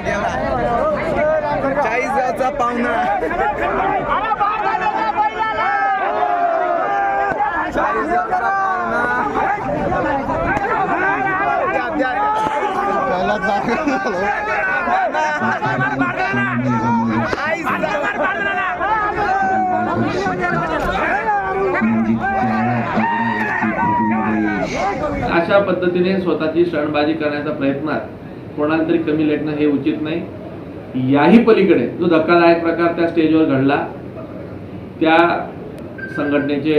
गेला चाळीस गावचा पाहुणा. चाळीस गावचा अशा पद्धतीने स्वतःची शरणबाजी करण्याचा प्रयत्नात कोणाला तरी कमी लेटणं हे उचित नाही. याही पलीकडे जो धक्कादायक प्रकार त्या स्टेजवर घडला त्या संघटनेचे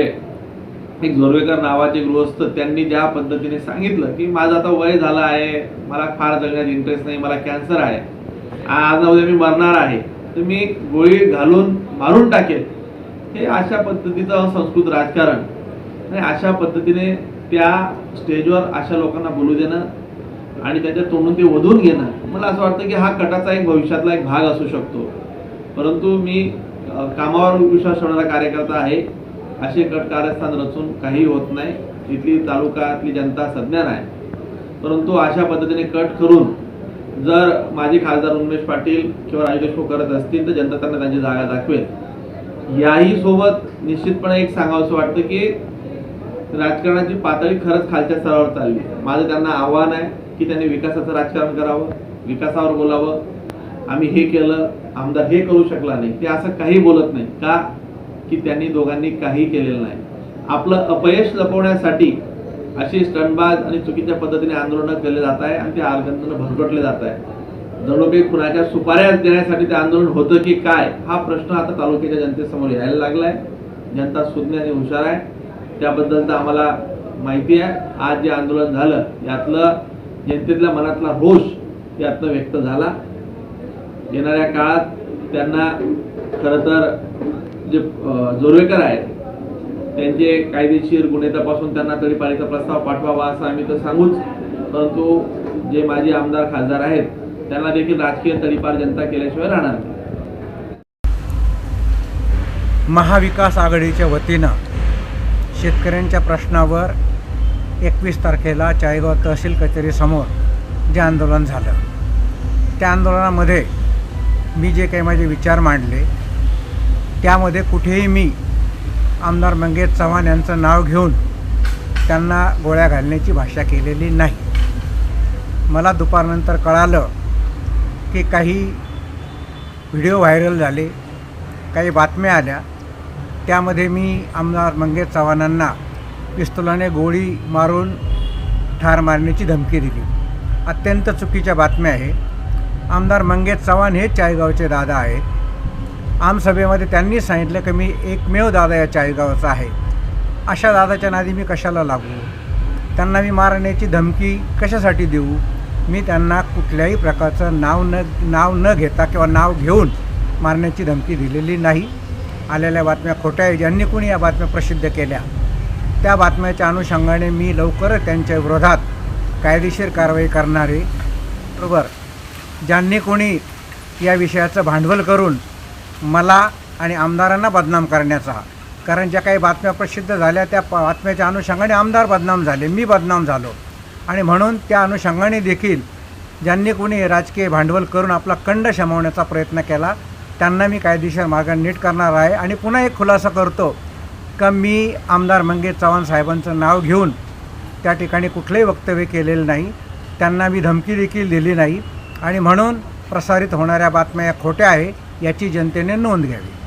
एक जोरवेकर नावाचे गृहस्थ त्यांनी ज्या पद्धतीने सांगितलं की माझं आता वय झालं आहे मला फार जगण्यात इंटरेस्ट नाही मला कॅन्सर आहे. आज उद्या मी मरणार आहे. तर मी गोळी घालून मारून टाकेल हे अशा पद्धतीचं संस्कृत राजकारण. आणि अशा पद्धतीने त्या स्टेजवर अशा लोकांना बोलू देणं आणि त्याच्या तोंडून ते वधून घेणं. मला असं वाटतं की हा कटाचा एक भविष्यातला एक भाग असू शकतो. परंतु मी कामावर विश्वास ठेवणारा कार्यकर्ता आहे. असे कट कार्यस्थान रचून काही होत नाही. इथली तालुकातली जनता सज्ञान आहे. परंतु अशा पद्धतीने कट करून जर माजी खासदार उमेश पाटील किंवा राजू देशमुख करत असतील तर जनता त्यांना त्यांची जागा दाखवेल. याही सोबत निश्चितपणे एक सांगावंसं वाटतं की राजकारणाची पातळी खरंच खालच्या स्तरावर चालली माझं त्यांना आव्हान आहे. की त्यांनी विकासाचं राजकारण करावं विकासावर बोलावं. आम्ही हे केलं आमदार हे करू शकला नाही. ते असं काही बोलत नाही. का? की त्यांनी दोघांनी काही केलेलं नाही. आपलं अपयश लपवण्यासाठी अशी स्टंटबाज आणि चुकीच्या पद्धतीने आंदोलनं केले जात आहे आणि ते आंदोलन भरकटले जात आहे. जणू काही कुणाच्या सुपाऱ्या देण्यासाठी ते आंदोलन होतं की काय हा प्रश्न आता तालुक्याच्या जनतेसमोर यायला लागलाय. जनता सुज्ञ आणि हुशार आहे. त्याबद्दल तर आम्हाला माहिती आहे. आज जे आंदोलन झालं यातलं जनतेतल्या मनातला रोष यातनं व्यक्त झाला. येणाऱ्या काळात त्यांना खरं तर जे जोरवेकर आहेत त्यांचे कायदेशीर गुन्हे तपासून त्यांना तडीपारीचा प्रस्ताव पाठवावा असं आम्ही तर सांगूच परंतु जे माजी आमदार खासदार आहेत त्यांना देखील राजकीय तडीपार जनता केल्याशिवाय राहणार नाही. महाविकास आघाडीच्या वतीनं शेतकऱ्यांच्या प्रश्नावर एकवीस तारखेला चाळीगाव तहसील कचेरीसमोर जे आंदोलन झालं. त्या आंदोलनामध्ये मी जे काही माझे विचार मांडले त्यामध्ये कुठेही मी आमदार मंगेश चव्हाण यांचं नाव घेऊन त्यांना गोळ्या घालण्याची भाषा केलेली नाही. मला दुपारनंतर कळालं की काही व्हिडिओ व्हायरल झाले काही बातम्या आल्या. त्यामध्ये मी आमदार मंगेश चव्हाणांना पिस्तुलाने गोळी मारून ठार मारण्याची धमकी दिली. अत्यंत चुकीच्या बातम्या आहे. आमदार मंगेश चव्हाण हे चाळीगावचे दादा आहेत. आमसभेमध्ये त्यांनी सांगितलं की मी एकमेव दादा या चाळीगावचा आहे. अशा दादाच्या नादी मी कशाला लागू? त्यांना मी मारण्याची धमकी कशासाठी देऊ? मी त्यांना कुठल्याही प्रकारचं नाव न नाव न घेता किंवा नाव घेऊन मारण्याची धमकी दिलेली नाही. आलेल्या बातम्या खोट्या आहे ज्यांनी कोणी या बातम्या प्रसिद्ध केल्या? त्या बातम्याच्या अनुषंगाने मी लवकरच त्यांच्या विरोधात कायदेशीर कारवाई करणारे बरोबर ज्यांनी कोणी या विषयाचं भांडवल करून मला आणि आमदारांना बदनाम करण्याचा कारण ज्या काही बातम्या प्रसिद्ध झाल्या त्या बातम्याच्या अनुषंगाने आमदार बदनाम झाले मी बदनाम झालो. आणि म्हणून त्या अनुषंगाने देखील ज्यांनी कोणी राजकीय भांडवल करून आपला कंड शमवण्याचा प्रयत्न केला त्यांना मी कायदेशीर मार्ग नीट करणार आहे. आणि पुन्हा एक खुलासा करतो का मी आमदार मंगेश चव्हाण साहेबांचं नाव घेऊन त्या ठिकाणी कुठलंही वक्तव्य केलेलं नाही. त्यांना मी धमकी देखील दिली नाही. आणि म्हणून प्रसारित होणाऱ्या बातम्या या खोट्या आहे याची जनतेने नोंद घ्यावी.